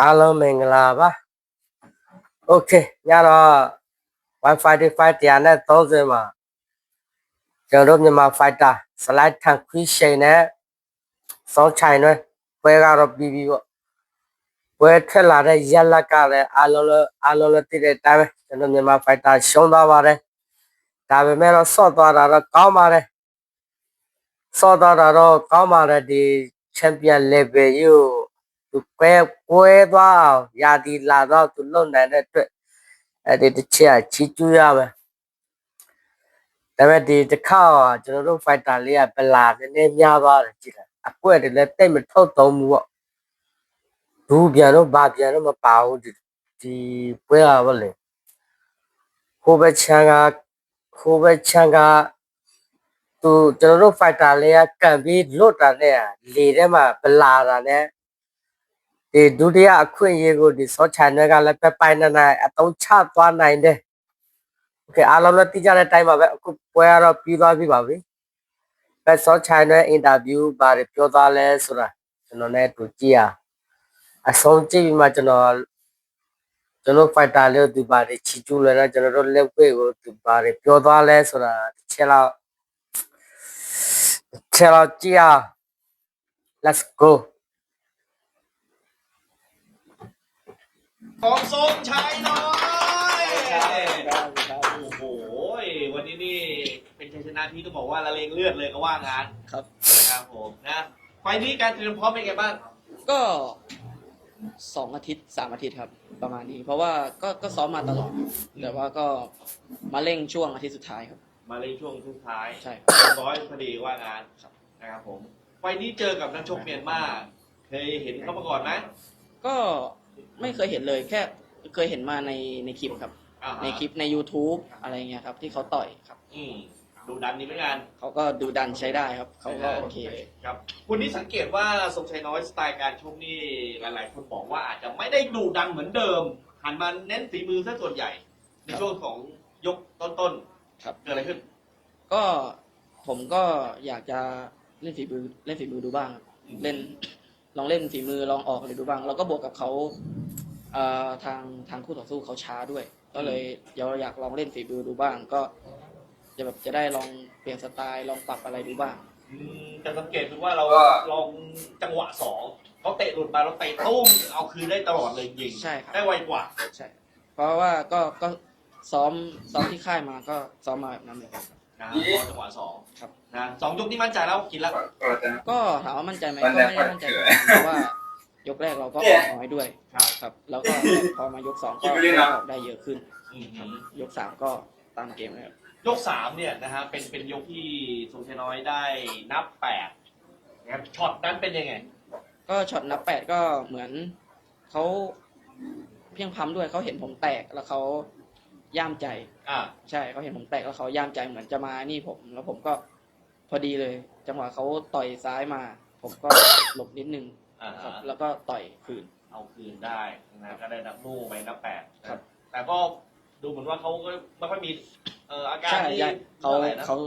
အားလုံးမင်္ဂလာပါโอเคညတော့ Wi-Fi 5တရားနဲ့30မှာကျွန်တော်တို့မြန်မာ fighter slide ထန်ခွီးရှိန်နဲ့စောင်းချိုင်နဲ့ပွဲကတော့ပြီးပြီပေါ့ပွဲထွက်လာတဲ့ရက်လက်ကလည်းအားလုံးလည်းအားလုံးလည်းသိတဲ့အတိုင်းပဲကျွန်တော်မြန်မာ fighter ရှုံးသွားပါတယ်ဒါပေမဲ့တော့ဆော့သွားတာတော့ကောင်းပါတယ်ဆော့သွားတာတော့ကောင်းပါတယ်ဒီ champion level ကြီးကို သူကွဲကွဲသွားအောင်ယာဒီလာတော့သူလုံနိုင်တဲ့အတွက်အဲ့ဒီတစ်ချက်ကချီးကျူးရမယ်ဒါပေမဲ့ဒီတစ်ခါကကျွန်တော်တို့ fighter လေးကပလာနည်းနည်းများသွားတယ်ကြည့်လိုက်အကွက်တွေလည်းတိတ်မထုတ်သုံးဘူးပေါ့ဘူးပြန်တော့ဘာပြန်တော့မပါဘူးဒီဒီပွဲကဘာလဲဟိုဘက်ချန်ကဟိုဘက်ချန်ကသူကျွန်တော်တို့ fighter လေးကကန်ပြီးလွတ်တာနဲ့လေထဲမှာပလာတာနဲ့ ဒီဒုတိယအခွင့်အရေးကိုဒီ soft channel ကလည်းပဲပိုင်နေနိုင်အတုံးချသွားနိုင်တယ်။ Okay အားလုံးလည်းသိကြတဲ့အတိုင်းပါပဲအခုပွဲကတော့ပြီးသွားပြီပါပြီ။ပဲ soft channel interview ဘာတွေပြောသွားလဲဆိုတာကျွန်တော်လည်းတူကြည့်ရအဆုံးကြည့်ပြီးမှကျွန်တော်ကျွန်တော် fighter လေးကိုဒီဘာတွေချီကျူးလဲတော့ကျွန်တော်တို့လက်ဝဲကိုဒီဘာတွေပြောသွားလဲဆိုတာတစ်ချက်တော့တစ်ချက်တော့ကြည့်ရအောင် let's go ของทรงชัยน้อยโอ้โหวันนี้นี่เป็นชัยชนะที่ต้องบอกว่าละเลงเลือดเลยก็ว่างานครับนะครับผมนะไฟล์นี้การเตรียมพร้อมเป็นไงบ้างก็สองอาทิตย์สามอาทิตย์ครับ ประมาณนี้ เพราะว่าก็ก็ซ้อมมาตลอดแต่ว่าก็มาเร่งช่วงอาทิตย์สุดท้ายครับ มาเล่นช่วงสุดท้ายใช่เรียบร้อยพอดีว่างานนะครับผมไฟล์นี้เจอกับนักชกเมียนมาเคยเห็นเขามาก่อนไหมก็ ไม่เคยเห็นเลยแค่เคยเห็นมาในในคลิปครับ อ่าฮะในคลิปใน YouTube อะไรเงี้ยครับ ที่เขาต่อยครับ อืมดูดันนี้เหมือนกันเขาก็ดูดันใช้ได้ครับ เขาก็โอเคเลยครับคุณนี่สังเกตว่าทรงชัยน้อยสไตล์การชกนี่หลาย ๆ คนบอกว่าอาจจะไม่ได้ดูดันเหมือนเดิมหันมาเน้นฝีมือซะส่วนใหญ่ ในช่วงของยกต้นๆครับเกิดอะไรขึ้น ก็ผมก็อยากจะเล่นฝีมือเล่นฝีมือดูบ้างครับเล่น ลองเล่นฝีมือลองออกอะไรดูบ้าง แล้วก็บวกกับเขาเอ่อทางทางคู่ต่อสู้เขาช้าด้วย ก็เลยเดี๋ยวอยากลองเล่นฝีมือดูบ้าง ก็จะแบบจะได้ลองเปลี่ยนสไตล์ลองปรับอะไรดูบ้างอืมแต่สังเกตดูว่าเราลองจังหวะสองเขาเตะหลุดมาเราเตะตุ้มเอาคืนได้ตลอดเลยยิงใช่ครับได้ไวกว่าใช่เพราะว่าก็ก็ซ้อมซ้อมที่ค่ายมาก็ซ้อมมาแบบนั้นเลยครับนะจังหวะสองครับ นะสองยกนี่มั่นใจแล้วกินแล้วก็ถามว่ามั่นใจไหมก็ไม่ได้มั่นใจขนาดนั้นเพราะว่ายกแรกเราก็ออกน้อยด้วยครับครับ แล้วก็พอมายกสองก็ออกได้เยอะขึ้นอืมครับยกสามก็ตามเกมเลยครับยกสามเนี่ยนะฮะเป็นเป็นยกที่ทรงชัยน้อยได้นับแปดนะครับช็อตนั้นเป็นยังไง ก็ช็อตนับแปดก็เหมือนเขาเพียงพล้ำด้วยเขาเห็นผมแตกแล้วเขาย่ามใจ อ่า ใช่เขาเห็นผมแตกแล้วเขาย่ามใจเหมือนจะมานี่ผม แล้วผมก็พ อดีเลย จังหวะเขาต่อยซ้ายมา ผมก็ หลบนิดนึงอ่าครับฮะแล้วก็ต่อยคืน เอาคืนได้นะก็ได้นับนู่ไปนับแปดครับ แต่ก็ดูเหมือนว่าเขาก็ไม่ค่อยมีเอ่ออาการใช่ที่ใช่เขาท่ไหร่นะเขา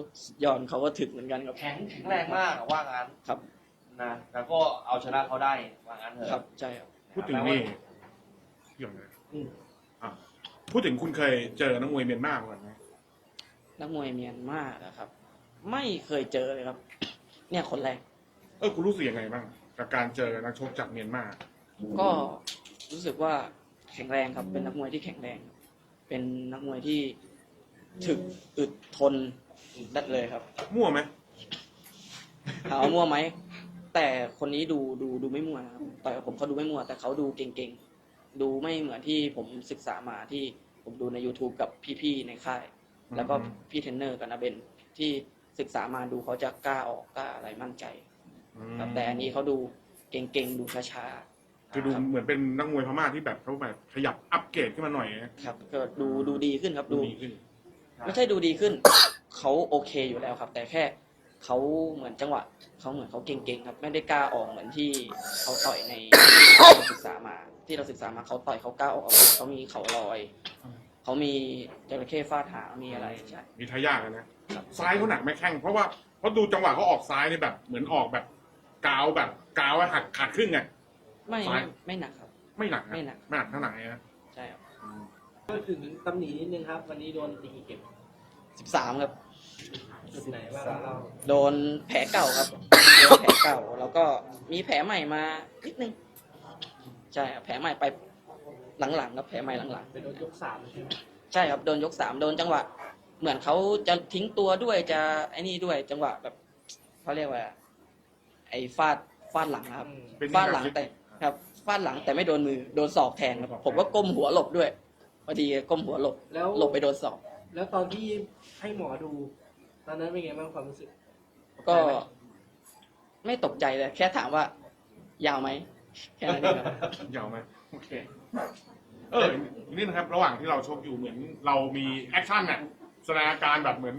ย้อนเขาก็ถึกเหมือนกันครับแข็งแข็งแรงมากอะว่างั้นครับนะแต่ก็เอาชนะเขาได้ว่างั้นเถอะครับใช่ครับ พูดถึงนี่เกี่ยวนะอืมอะพูดถึงคุณเคยเจอนักมวยเมียนมาก่อนไหมนักมวยเมียนมานะครับ ไม่เคยเจอเลยครับ เนี่ยคนแรก เออคุณรู้สึกยังไงบ้างกับการเจอนักชกจากเมียนมาก็รู้สึกว่าแข็งแรงครับ เป็นนักมวยที่แข็งแรง เป็นนักมวยที่ถึกอึดทนได้เลยครับมั่วไหมถามว่ามั่วไหมแต่คนนี้ดูดูดูไม่มั่วนะครับต่อยกับผมเขาดูไม่มั่วแต่เขาดูเก่งๆดูไม่เหมือนที่ผมศึกษามาที่ผมดูใน YouTube กับพี่ๆในค่าย แล้วก็พี่เทรนเนอร์กับนาเบนที่ ศึกษามาดูเขาจะกล้าออกกล้าอะไรมั่นใจอืมครับแต่อันนี้เขาดูเก่งๆดูช้าคือดูเหมือนเป็นนักมวยพม่าที่แบบเขาแบบขยับอัปเกรดขึ้นมาหน่อยนะๆครับ ก็ดูดูดีขึ้นครับดูดูดีขึ้น ไม่ใช่ดูดีขึ้น เขาโอเคอยู่แล้วครับ แต่แค่เขาเหมือนจังหวะเขาเหมือนเขาเก่งๆครับ ไม่ได้กล้าออกเหมือนที่เขาต่อยในที่เราศึกษามา ที่เราศึกษามาเขาต่อยเขากล้าออกอาวุธเขามีเขาลอย เขามีจระเข้ฟาดหางมีอะไรใช่มีทายาทนะ ซ้ายเขาหนักไหม่แข้งเพราะว่าเพราะดูจังหวะเขาออกซ้ายนี่แบบ เหมือนออกแบบกาวแบบกาวให้หักขาดครึ่งไง ไม่ซ้ายไม่ไม่หนักครับ ไม่หนักะไม่หนัก ไม่หนักเท่าไหร่นะใช่ครับก็ถึงตำหนินิดนึงครับ วันนี้โดนตีกี่เก็บสิบสามครับ จุดไหนบ้างเราโดนแผลเก่าครับ โดนแผลเก่าแล้วก็มีแผลใหม่มานิดนึงใช่ครับแผลใหม่ไป หลังๆครับแผลใหม่หลังไปโดนยกสามใช่ไหมๆใช่ครับโดนยกสามโดนจังหวะ เหมือนเขาจะทิ้งตัวด้วยจะไอ้นี่ด้วยจังหวะแบบเขาเรียกว่า ไอ้ฟาดฟาดหลังนะครับอืมเป็นฟาดหลังแต่ครับฟาดหลังแต่ไม่โดนมือโดนศอกแทนครับผมก็ก้มหัวหลบด้วยพอดีก้มหัวหลบแล้วหลบไปโดนศอกแล้วตอนที่ให้หมอดู ตอนนั้นเป็นไงบ้างความรู้สึก ก็ ไม่ตกใจเลยแค่ถามว่ายาวไหมแค่นั้นเองครับ ยาวไหมโอเค เออนี่นะครับ ระหว่างที่เราชกอยู่เหมือนเรามีแอคชั่นเนี่ยแสดงอาการแบบเหมือน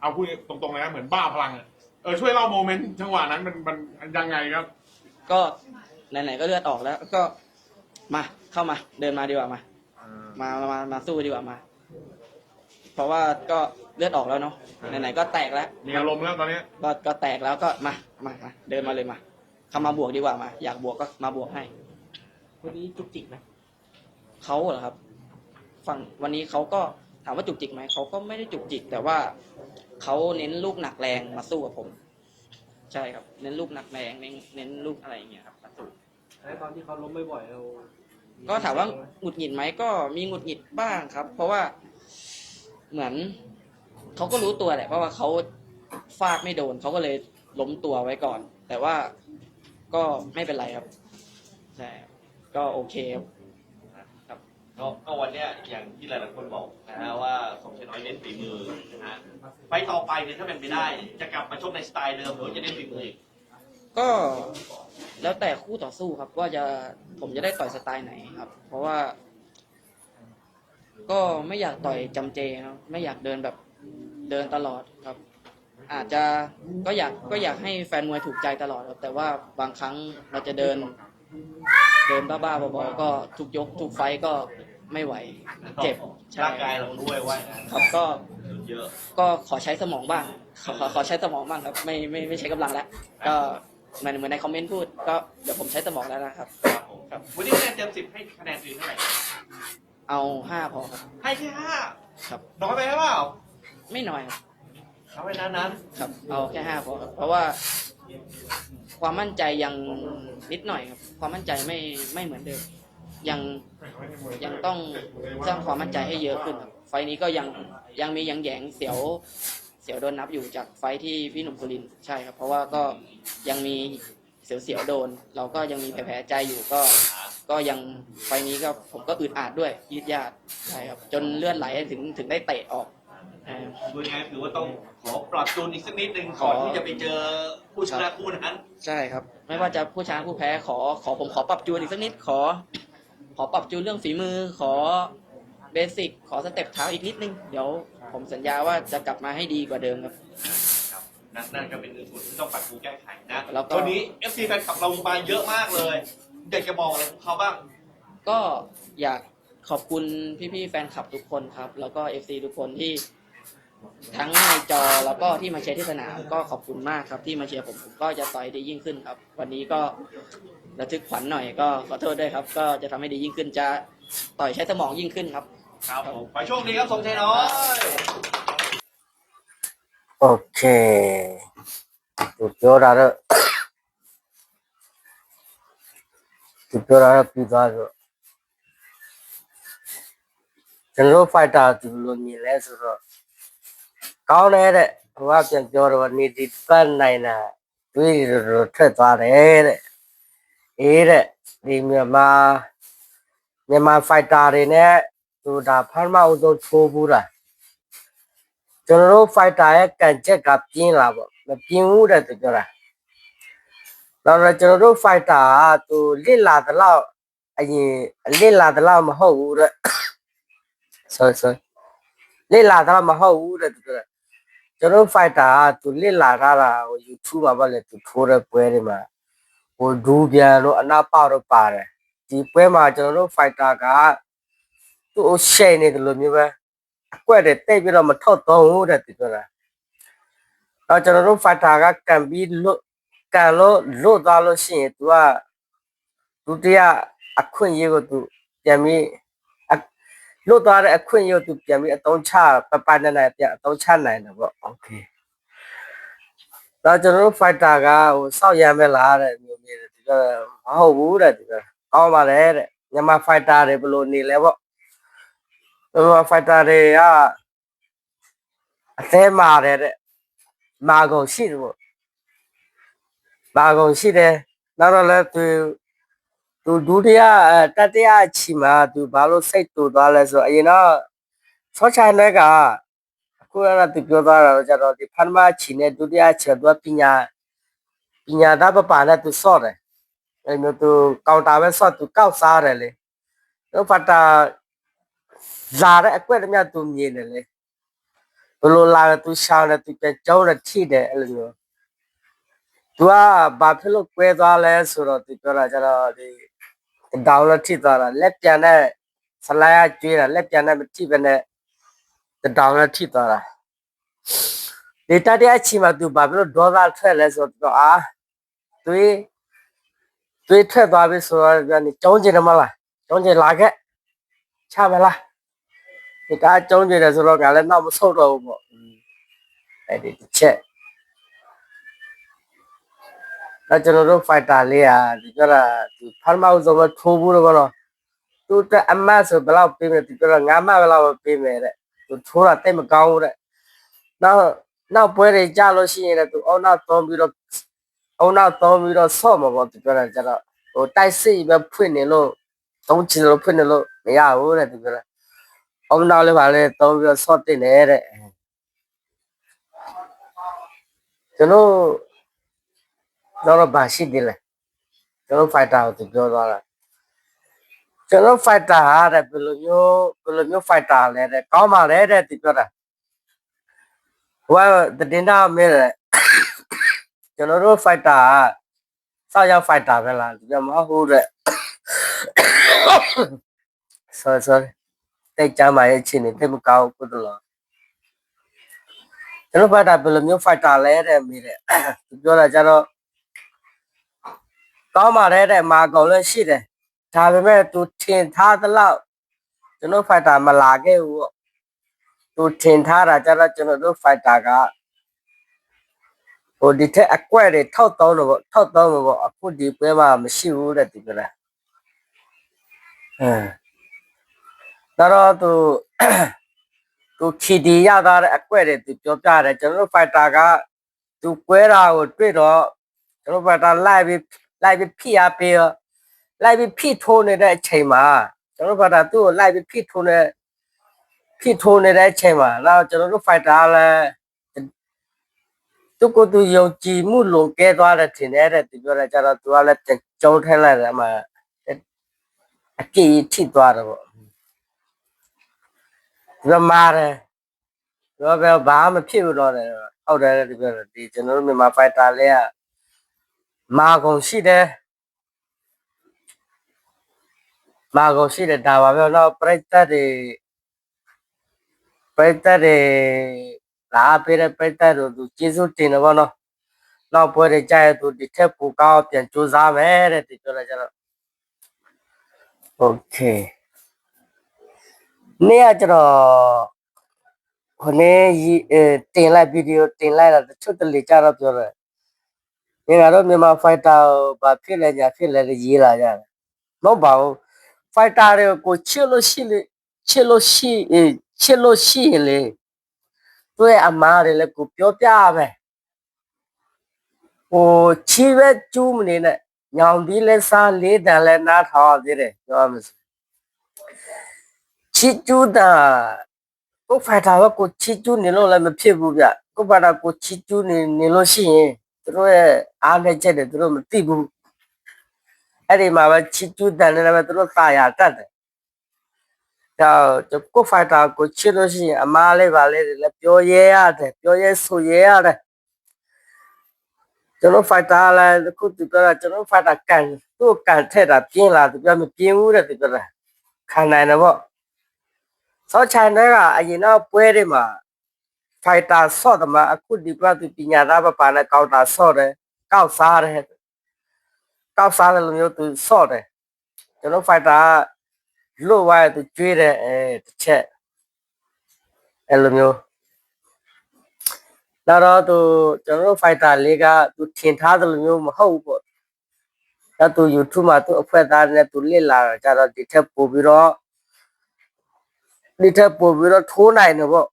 เอาพูดตรงๆเลยนะเหมือนบ้าพลังอะเออช่วยเล่าโมเมนต์จังหวะนั้นมันมันยังไงครับ ก็ไหนๆก็เลือดออกแล้ว ก็มาเข้ามา เดินมาดีกว่ามา มามามามาสู้ดีกว่ามา เพราะว่าก็เลือดออกแล้วเนาะไหนๆก็แตกแล้วมีอารมณ์แล้วตอนนี้ก็ก็แตกแล้วก็มามามาเดินมาเลยมาเข้ามาบวกดีกว่ามา อยากบวกก็มาบวกให้ วันนี้จุกจิกไหม เขาเหรอครับ ฝั่งวันนี้เขาก็ถามว่าจุกจิกไหมเขาก็ไม่ได้จุกจิก แต่ว่าเขาเน้นลูกหนักแรงมาสู้กับผม ใช่ครับ เน้นลูกหนักแรงเน้นเน้นลูกอะไรอย่างเงี้ยครับมาสู้แล้วตอนที่เขาล้มบ่อยๆเรา ก็ถามว่าหงุดหงิดไหมก็มีหงุดหงิดบ้างครับ เพราะว่าเหมือนเขาก็รู้ตัวแหละเพราะว่าเขาฟาดไม่โดนเขาก็เลยล้มตัวไว้ก่อน แต่ว่าก็ไม่เป็นไรครับใช่ครับก็โอเคครับครับ ก็ก็วันเนี้ยอย่างที่หลายๆคนบอกนะฮะว่าสมชายน้อยเน้นฝีมือนะฮะไปต่อไปเนี่ยถ้าเป็นไปได้จะกลับมาชกในสไตล์เดิมหรือว่าจะเน้นฝีมืออีกก็แล้วแต่คู่ต่อสู้ครับ ว่าจะผมจะได้ต่อยสไตล์ไหนครับ เพราะว่า ก็ไม่อยากต่อยจำเจครับไม่อยากเดินแบบเดินตลอดครับ อาจจะก็อยากก็อยากให้แฟนมวยถูกใจตลอดครับ แต่ว่าบางครั้งเราจะเดิน เดินบ้าๆบอๆก็ทุกยกทุกไฟต์ก็ไม่ไหวเจ็บใช่ร่างกายเราด้วยว่าอย่างนั้นครับก็เยอะ ก็ขอใช้สมองบ้างขอขอขอใช้สมองบ้างครับ ไม่ไม่ไม่ใช้กำลังแล้วก็เหมือนเหมือนในคอมเมนต์พูดก็เดี๋ยวผมใช้สมองแล้วนะครับ ครับผมครับวันนี้คะแนนเต็มสิบให้คะแนนตัวเองเท่าไหร่เอาห้าพอครับ ให้แค่ห้าครับ น้อยไปหรือเปล่าไม่น้อยครับเอาไปนั้นนั้น ครับ เอาแค่ห้าพอครับเพราะว่า ความมั่นใจยังนิดหน่อยครับ ความมั่นใจไม่ไม่เหมือนเดิม ยังยังต้องสร้างความมั่นใจให้เยอะขึ้นครับไฟล์นี้ก็ยังยังมียังแยงเสียวเสียวโดนนับอยู่จากไฟล์ที่พี่หนุ่มสุรินทร์ใช่ครับ เพราะว่าก็ยังมีเสียวเสียวโดน เราก็ยังมีแผลใจอยู่ก็ ก็ยังไฟล์นี้ก็ผมก็อึดอัดด้วยยืดยาดใช่ครับจนเลือดไหลถึงถึงได้เตะออก อ่าดูยังไงถือว่าต้องขอปรับจูนอีกสักนิดหนึ่งก่อนที่จะไปเจอผู้ชนะคู่นั้น ใช่ครับ ไม่ว่าจะผู้ชนะผู้แพ้ขอขอผมขอปรับจูนอีกสักนิดขอ ขอปรับจูนเรื่องฝีมือ ขอเบสิกขอสเต็ปเท้าอีกนิดนึงเดี๋ยวผมสัญญาว่าจะกลับมาให้ดีกว่าเดิมครับนั่นนั่นก็เป็นส่วนที่ต้องปรับปรุงแก้ไขนะแล้วก็วันนี้ FC แฟนคลับเรามาเยอะมากเลยอยากจะบอกอะไรพวกเขาบ้าง ก็อยากขอบคุณพี่ๆแฟนคลับทุกคนครับ แล้วก็ FC ทุกคนที่ ทั้งในจอแล้วก็ที่มาเชียร์ที่สนามก็ขอบคุณมากครับที่มาเชียร์ผมผมก็จะต่อยได้ยิ่งขึ้นครับ วันนี้ก็ระทึกขวัญหน่อยก็ขอโทษด้วยครับ ก็จะทำให้ดียิ่งขึ้นจะต่อยใช้สมองยิ่งขึ้นครับ ครับผมไปโชคดีครับสมชัยน้อยโอเคสุดยอดแล้วสุดยอดแล้วพี่ก็ฉันรู้ไฟตาจุดลงมีแล้วสุด ကောင်းတယ်တဲ့ဟိုကပြန်ပြောတော့နေဒီပတ်နိုင်တာတွေးတော့ထွက်သွားတယ်တဲ့အေးတဲ့ဒီမြန်မာမြန်မာ fighter တွေနဲ့သူဒါဖမ်းမအောင်ဆုံးထိုးဘူးတာကျွန်တော်တို့ fighter ရဲ့ကန်ချက်ကပြင်းလာပေါ့မပြင်းဘူးတဲ့သူပြောတာတော့တော့ကျွန်တော်တို့ fighter ကသူလစ်လာတဲ့လောက်အရင်လစ်လာတဲ့လောက်မဟုတ်ဘူးတဲ့ sorry sorry လစ်လာတဲ့လောက်မဟုတ်ဘူးတဲ့သူပြောတာ ကျွန်တော်တို့ fighter ကသူလစ်လာထားတာဟို YouTube မှာပေါ့လေသူထိုးတဲ့ပွဲတွေမှာဟိုဒူးပြန်လို့အနာပေါက်တော့ပါတယ်ဒီပွဲမှာကျွန်တော်တို့ fighter ကသူ့ကိုရှယ်နေတယ်လို့မျိုးပဲအကွက်တွေတိတ်ပြီးတော့မထုတ်တော့ဘူးတဲ့သူပြောတာတော့ကျွန်တော်တို့ fighter ကကန်ပြီးလွတ်ကန်လို့လွတ်သွားလို့ရှိရင် तू ကဒုတိယအခွင့်အရေးကိုသူပြန်ပြီးအ လွတ်သွားတဲ့အခွင့်အရေးကိုသူပြန်ပြီးအသုံးချပပနဲ့နဲ့ပြန်အသုံးချနိုင်တယ်ပေါ့โอเคတော့ကျွန်တော်တို့ fighter ကဟိုစောက်ရမ်းမဲ့လားတဲ့မျိုးမျိုးတယ်ဒီကမဟုတ်ဘူးတဲ့ဒီကကောင်းပါတယ်တဲ့မြန်မာ fighter တွေဘယ်လိုနေလဲပေါ့မြန်မာ fighter တွေကအသေးမာတယ်တဲ့မာကုန်ရှိတယ်ပေါ့မာကုန်ရှိတယ်နောက်တော့လည်းသူ သူဒုတိယအဲတတိယအချီမှာသူဘာလို့စိတ်တူသွားလဲဆိုတော့အရင်တော့ဆောချိုင်းတွေကအခုကတော့သူပြောသွားတာတော့ကျတော့ဒီဖန်မအချီနဲ့ဒုတိယအချီကသူကပညာပညာသားပပါနဲ့သူစော့တယ်အဲမျိုးသူကောင်တာပဲစော့သူကောက်စားတယ်လေတော့ဖတ်တာဇာတဲ့အကွက်တည်းမြတ်သူမြင်တယ်လေဘယ်လိုလာလဲသူရှောင်းတယ်သူပြန်ကြောတယ်ထိတယ်အဲ့လိုမျိုးသူကဘာဖြစ်လို့ကွဲသွားလဲဆိုတော့သူပြောတာကျတော့ဒီ ဒေါင်းလက်ထိသွားတာလက်ပြန်တဲ့ဆလိုင်းကကျွေးတာလက်ပြန်တဲ့မထိပဲနဲ့ဒေါင်းလက်ထိသွားတာဒီတတိယအချိန်မှာသူဘာဖြစ်လို့ဒေါသထွက်လဲဆိုတော့အာသူသူထွက်သွားပြီဆိုတော့ပြန်ကျုံးကျင်တယ်မလားကျုံးကျင်လာခဲ့ချမလားဒီကကျုံးကျင်တယ်ဆိုတော့ငါလည်းနောက်မဆုတ်တော့ဘူးပေါ့အဲ့ဒီတစ်ချက် တော့ကျွန်တော်တို့ fighter လေးอ่ะဒီကရဒီဖားမောက်ဆိုတော့ထိုးဘူးတော့တော့သူတက်အမတ်ဆိုဘယ်လောက်ပေးမယ်ဒီကရငါမဘယ်လောက်ပေးမယ်တဲ့သူထိုးတာတိတ်မကောင်းဘူးတဲ့နောက်နောက်ပွဲတွေကြလို့ရှိရင်လည်းသူအောက်နောက်သုံးပြီးတော့အောက်နောက်သုံးပြီးတော့ဆော့မှာပေါ့ဒီကရကျတော့ဟိုတိုက်စစ်ပဲဖွင့်နေလို့သုံးချင်လို့ဖွင့်နေလို့မရဘူးတဲ့ဒီကရအောက်နောက်လည်းပါလေသုံးပြီးတော့ဆော့တင်နေတဲ့ကျွန်တော်ကျွန်တော် đó là bà xin đi lại cho nó phải trào thì cho đó là. Cho nó phải trả rồi bây giờ nhớ bây giờ nhớ phải trả này rồi có mà lấy rồi thì cho là và từ đến đó mới là cho nó nó phải trả sao giờ phải trả phải là cho mà hư rồi sorry sorry. Tay cha mày chỉ nên thêm cao của tôi là cho nó phải trả bây giờ nhớ phải trả lại rồi mình rồi cho là cho nó ကျတော့ကောင်းပါတယ်တဲ့မာကောင်လည်းရှိတယ်ဒါပေမဲ့သူထင်ထားသလောက်ကျွန်တော်ဖိုက်တာမလာခဲ့ဘူးပေါ့သူထင်ထားတာကျတော့ကျွန်တော်တို့ဖိုက်တာကဟိုဒီထက်အကွက်တွေထောက်တောင်းတော့ပေါ့ထောက်တောင်းတော့ပေါ့အခုဒီပွဲမှာမရှိဘူးတဲ့ဒီကလေးအဲတော့သူသူခီဒီရတာတဲ့အကွက်တွေသူပြောပြတယ်ကျွန်တော်တို့ဖိုက်တာကသူကွဲတာကိုတွေ့တော့ကျွန်တော်ဖိုက်တာလိုက်ပြီး လိုက်ပြီးဖိအားပေးရောလိုက်ပြီးဖိထိုးနေတဲ့အချိန်မှာကျွန်တော်တို့ဘာသာသူ့ကိုလိုက်ပြီးဖိထိုးနေဖိထိုးနေတဲ့အချိန်မှာတော့ကျွန်တော်တို့ fighter လည်းသူကိုယ်သူယုံကြည်မှုလွန်ကဲသွားတယ်ထင်တယ်တဲ့သူပြောတယ်ကျတော့သူကလည်းကြုံထဲလိုက်တယ်အမှအကြည့်ထိသွားတယ်ပေါ့ဒီမှာတယ်တော့ဘယ်ဘာမှမဖြစ်ဘူးတော့တယ်ဟုတ်တယ်ဒီပြောတယ်ဒီကျွန်တော်တို့မြန်မာ fighter လေးက မာကုန်ရှိတယ်မာကုန်ရှိတယ်ဒါပါပဲတော့ပြိတ္တတွေပြိတ္တတွေလာပေးတဲ့ပြိတ္တတို့သူကျေးဇူးတင်တယ်ဗောနော်နောက်ပွဲတွေကြာရသူဒီထက်ပိုကောင်းပြန်ကြိုးစားမယ်တဲ့ဒီပြောလိုက်ကြတော့โอเคနေ့ကကျတော့ခနေ့ရီတင်လိုက်ဗီဒီယိုတင်လိုက်တာတချို့တလေကြတော့ပြောတယ် ဒီကတော့မြန်မာဖိုက်တာဘာဖြစ်လဲညာဖြစ်လဲရေးလာကြတယ်မဟုတ်ပါဘူးဖိုက်တာတွေကိုချစ်လို့ရှိလေချစ်လို့ရှိအေးချစ်လို့ရှိရင်လေသူ့ရဲ့အမားတွေလည်းကိုပြောပြမယ်ဟိုချီပဲကျူးမနေနဲ့ညောင်ဒီလဲစားလေးတန်လဲနားထောင်သေးတယ်ပြောမှစချီကျူးတာကိုဖိုက်တာကကိုချီကျူးနေလို့လည်းမဖြစ်ဘူးဗျကိုဖိုက်တာကိုချီကျူးနေနေလို့ရှိရင်သူတို့ရဲ့ အားနဲ့ချက်တယ်သူတို့မသိဘူးအဲ့ဒီမှာပဲချစ်ကျူးတန်တယ်ပဲသူတို့သာယာတတ်တယ်တော့ကိုဖိုက်တာကိုချစ်လို့ရှိရင်အမားလေးပါလေးတွေလည်းပြောရဲရတယ်ပြောရဲဆိုရဲရတယ်ကျွန်တော်ဖိုက်တာလည်းခုသူကကျွန်တော်ဖိုက်တာကန်သူ့ကန်ထက်တာပြင်းလာသူပြောမပြင်းဘူးတဲ့သူကခံနိုင်တယ်ပေါ့ဆောချိုင်တွေကအရင်တော့ပွဲတွေမှာဖိုက်တာဆော့တယ်မှာအခုဒီပသူပညာသားပပါနဲ့ကောက်တာဆော့တယ် ကောက်စားတယ်ကောက်စားတယ်လို့မျိုးသူဆော့တယ်ကျွန်တော် fighter ကလွတ်သွားရင်သူကျွေးတယ်အဲတစ်ချက်အဲ့လိုမျိုးနောက်တော့သူကျွန်တော်တို့ fighter လေးကသူထင်ထားသလိုမျိုးမဟုတ်ဘူးပေါ့ဒါသူ YouTube မှာသူအဖွဲသားနဲ့သူလစ်လာကြတော့ဒီထက်ပို့ပြီးတော့ဒီထက်ပို့ပြီးတော့ထိုးနိုင်တယ်ပေါ့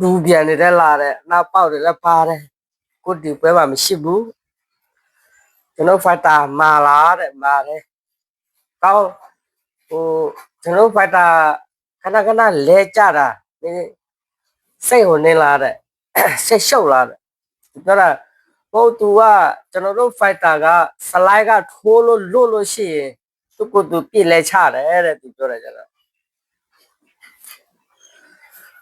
ဒူပြန်နေတဲ့လာတဲ့နောက်ပေါက်တွေလည်းပါတယ် ကိုဒီပွဲမှာမရှိဘူးကျွန်တော် fighter မာလာတဲ့မာတယ်ကောင်းဟိုကျွန်တော် fighter ခဏခဏလဲကြတာဒီစိတ်ဟိုနေလာတဲ့ စိတ်ရှုပ်လာတဲ့ပြောတာဟိုသူကကျွန်တော်တို့ fighter က slide ကထိုးလို့လွတ်လို့ရှိရင်သူကသူပြစ်လဲချတယ်တဲ့သူပြောတယ်ကျတော့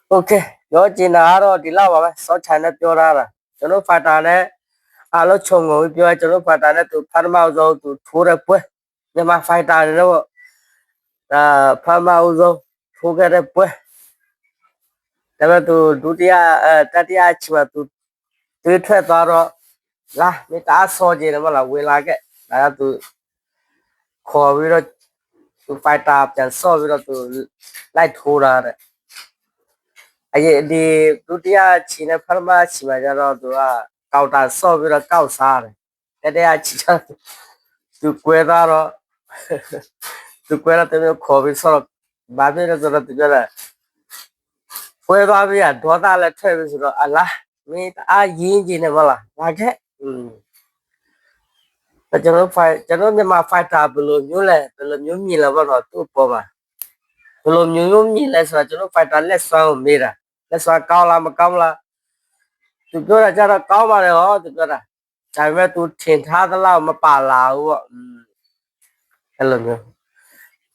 โอเคပြောချင်တာကတော့ဒီလောက်ပါပဲစောချန်နဲ့ပြောထားတာ ကျွန်တော် fighter နဲ့အားလုံးခြုံငုံပြီးပြောရကျွန်တော် fighter နဲ့သူဖတ်မအောင်ဆုံးသူထိုးတဲ့ပွဲမြန်မာ fighter တွေတော့ဒါဖတ်မအောင်ဆုံးထိုးခဲ့တဲ့ပွဲဒါပေမဲ့သူဒုတိယအဲတတိယချီမှာသူတွေးထွက်သွားတော့လာမိသားဆောကြတယ်မလားဝင်လာခဲ့ဒါကသူခေါ်ပြီးတော့သူ fighter ပြန်ဆော့ပြီးတော့သူလိုက်ထိုးတာတဲ့ အရင်ဒီဒုတိယချီနဲ့ပထမချီမှာကျတော့သူကကောက်တာဆော့ပြီးတော့ကောက်စားတယ်တတိယချီကျတော့သူကွဲသွားတော့သူကွဲတော့တမျိုးခေါ်ပြီးဆော့တော့ဘာဖြစ်လဲဆိုတော့သူပြောတာကွဲသွားပြီးတော့ဒေါသလည်းထွက်ပြီးဆိုတော့အလားမင်းအားရင်းကျင်နေမလားဘာခဲ့อืมကျွန်တော် fight ကျွန်တော်မြန်မာ fighter ဘယ်လိုမျိုးလဲဘယ်လိုမျိုးမြင်လဲဘောတော့သူ့ပေါ်မှာဘယ်လိုမျိုးမျိုးမြင်လဲဆိုတော့ကျွန်တော် fighter လက်စွမ်းကိုမေးတာ လက်စွာကောင်းလားမကောင်းလားသူပြောတာကြတော့ကောင်းပါတယ်ဟောသူပြောတာဒါပေမဲ့ तू ထင်ထားသလောက်မပါလာဘူးပေါ့อืมအဲ့လိုမျိုး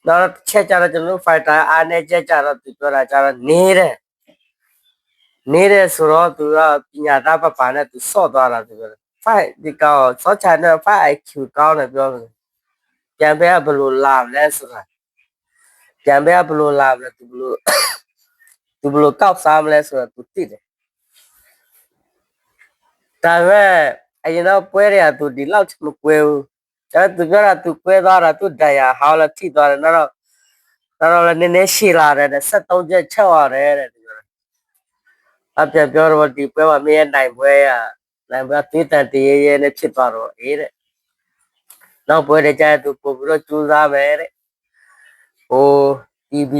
တော့ချက်ကြတော့ကျွန်တော် fighter အားနေချက်ကြတော့သူပြောတာကြတော့နေတယ်နေတယ်ဆိုတော့ तू ကပညာသားပပါနဲ့ तू ဆော့သွားတာသူပြောတယ် fight ဒီကောဆော့ချန်တဲ့ fight IQ ကောင်းတယ်ပြောတယ်ပြန်ပဲဘယ်လိုလာမလဲဆိုတာပြန်ပဲဘယ်လိုလာမလဲ तू ဘယ်လို သူဘယ်လိုကောက်စားမလဲဆိုတော့သူသိတယ်ဒါပေမဲ့အရင်တော့ပွဲတွေကသူဒီလောက်မကွဲဘူးကျတော့သူပြောတာသူကွဲသွားတာသူဒဏ်ရာဟောင်းလည်းထိသွားတယ်နောက်တော့နောက်တော့လည်းနည်းနည်းရှည်လာတယ်တဲ့73ချက်ချက်ရတယ်တဲ့သူပြောတာအပြန်ပြောတော့ဒီပွဲမှာမင်းရဲ့နိုင်ပွဲကနိုင်ပွဲသေးတန်တရေရဲနဲ့ဖြစ်သွားတော့အေးတဲ့နောက်ပွဲတွေကျရင်သူပို့ပြီးတော့ကြိုးစားမယ်တဲ့ဟို TV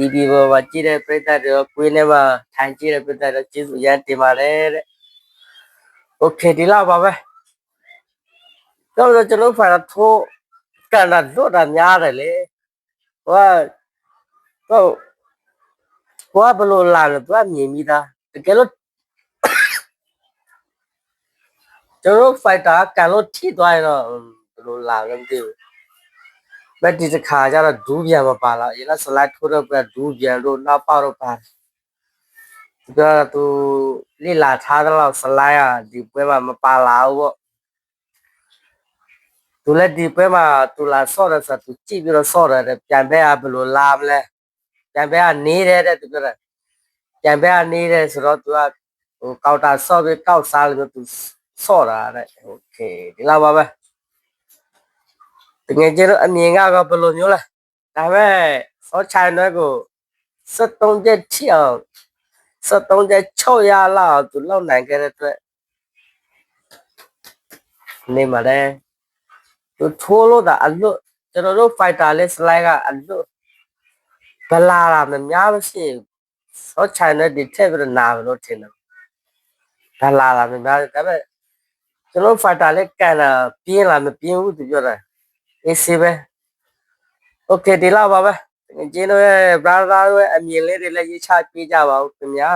TV ပေါ်မှာကြည့်တဲ့ပြိတ္တတွေရောကွေးထဲမှာထိုင်ကြည့်တဲ့ပြိတ္တတွေကျေးဇူးရမ်းတင်ပါတယ်တဲ့။ Okay ဒီလောက်ပါပဲ။တော့ကျွန်တော်ဖာထိုးကန်တာလွတ်တာများတယ်လေ။ဟိုကတော့ဟိုကဘယ်လိုလာလဲသူကမြင်မိသားတကယ်လို့ကျွန်တော် fighter ကန်လို့ထိသွားရင်တော့ဘယ်လိုလာလဲမသိဘူး။ ဘက်ဒီတစ်ခါကျတော့ဒူးပြန်မပါလာရင်လည်း slide ထိုးတော့ပြဒူးပြန်လို့နောက်ပေါက်တော့ပါတယ်ဒီကသူလိလာထားတော့ slide อ่ะဒီပွဲမှာမပါလာဘူးပေါ့သူလည်းဒီပွဲမှာသူလာဆော့တယ်ဆိုသူကြည့်ပြီးတော့ဆော့တယ်တဲ့ပြန်ဘက်ကဘယ်လိုလာမလဲပြန်ဘက်ကနေတယ်တဲ့သူပြောတယ်ပြန်ဘက်ကနေတယ်ဆိုတော့သူကဟိုကောက်တာဆော့ပြီးကောက်စားလို့သူဆော့တာတဲ့โอเคဒီလောက်ပါပဲ တကယ်ကျတော့အမြင်ကတော့ဘယ်လိုမျိုးလဲဒါပေမဲ့စောချိုင်တော့ကို73ချက်ချီအောင်73ချက်6ရလောက်သူလောက်နိုင်ခဲ့တဲ့အတွက်နေမှာလဲသူထိုးလို့တာအလွတ်ကျွန်တော်တို့ fighter လေး slide ကအလွတ်ဘလာလာမများမရှိစောချိုင်တော့ဒီထက်ပြီးတော့နာမလို့ထင်တယ်ဘလာလာမများဒါပေမဲ့ကျွန်တော် fighter လေးကန်တာပြင်းလာမပြင်းဘူးသူပြောတာအေး စေးပဲโอเคဒီလောက်ပါပဲငကျင်းတို့ရဲ့ brother တို့ရဲ့အမြင်လေးတွေလည်းရေးချပေးကြပါဦးခင်ဗျာ